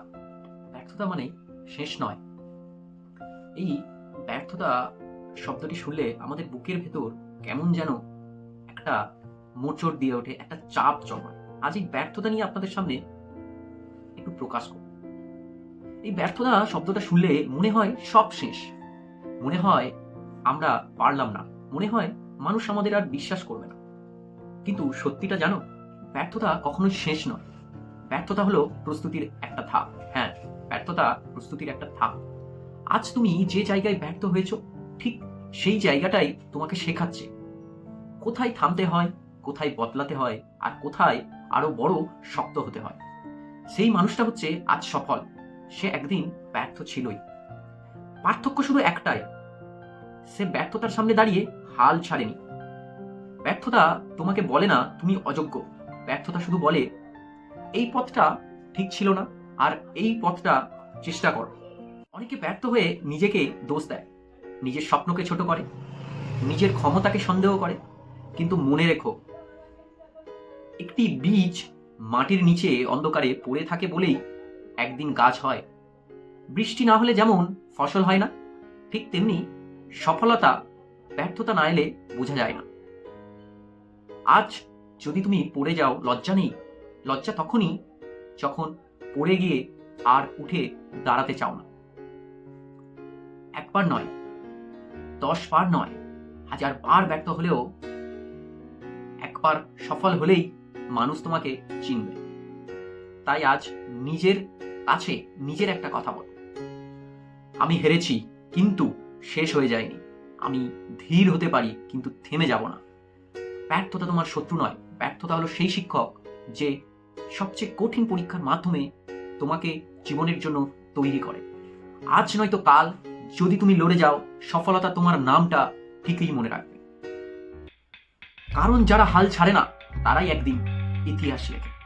ব্যর্থতা। ব্যর্থতা মানে শেষ নয়। এই ব্যর্থতা শব্দটি শুনলে আমাদের বুকের ভেতর কেমন যেন একটা মোচড় দিয়ে ওঠে, একটা চাপ জন্মায় আজ এই ব্যর্থতা নিয়ে আপনাদের সামনে একটু প্রকাশ করব। এই ব্যর্থতা শব্দটা শুনলে মনে হয় সব শেষ। মনে হয় আমরা পারলাম না। মনে হয় মানুষ আমাদের আর বিশ্বাস করবে না। কিন্তু সত্যিটা জানো, ব্যর্থতা কখনোই শেষ নয়। ব্যর্থতা হলো প্রস্তুতির একটা ধাপ। হ্যাঁ ব্যর্থতা প্রস্তুতির একটা ধাপ। আজ তুমি যে জায়গায় ব্যর্থ হয়েছো, ঠিক সেই জায়গাটাই তোমাকে শেখাচ্ছে। কোথায় থামতে হয়, কোথায় বদলাতে হয়, আর কোথায় আরও বড় শক্ত হতে হয়। সেই মানুষটা হচ্ছে আজ সফল। সে একদিন ব্যর্থ ছিলই। পার্থক্য শুধু একটাই, সে ব্যর্থতার সামনে দাঁড়িয়ে হাল ছাড়েনি। ব্যর্থতা তোমাকে বলে না তুমি অযোগ্য। ব্যর্থতা শুধু বলে এই পথটা ঠিক ছিল না, আর এই পথটা চেষ্টা করো। অনেকে ব্যর্থ হয়ে নিজেকে দোষ দেয়, নিজের স্বপ্নকে ছোট করে, নিজের ক্ষমতাকে সন্দেহ করে। কিন্তু মনে রেখো, একটি বীজ মাটির নিচে অন্ধকারে পড়ে থাকে বলেই একদিন গাছ হয়। বৃষ্টি না হলে যেমন ফসল হয় না, ঠিক তেমনি সফলতা, ব্যর্থতা না এলে বোঝা যায় না। আজ যদি তুমি পড়ে যাও, লজ্জা নেই লজ্জা তখনই যখন পড়ে গিয়ে আর উঠে দাঁড়াতে চাও না। একবার নয়, দশ বার নয়, হাজার বার ব্যর্থ হলেও একবার সফল হলেই মানুষ তোমাকে চিনবে। তাই আজ নিজের কাছে নিজের একটা কথা বল। আমি হেরেছি, কিন্তু শেষ হয়ে যায়নি। আমি ধীর হতে পারি, কিন্তু থেমে যাব না। ব্যর্থতা তোমার শত্রু নয়, ব্যর্থতা হলো সেই শিক্ষক যে সবচেয়ে কঠিন পরীক্ষার মাধ্যমে তোমাকে জীবনের জন্য তৈরি করে। আজ নয়তো কাল, যদি তুমি লড়ে যাও, সফলতা তোমার নামটা ঠিকই মনে রাখবে। কারণ যারা হাল ছাড়ে না, তারাই একদিন ইতিহাস লেখে।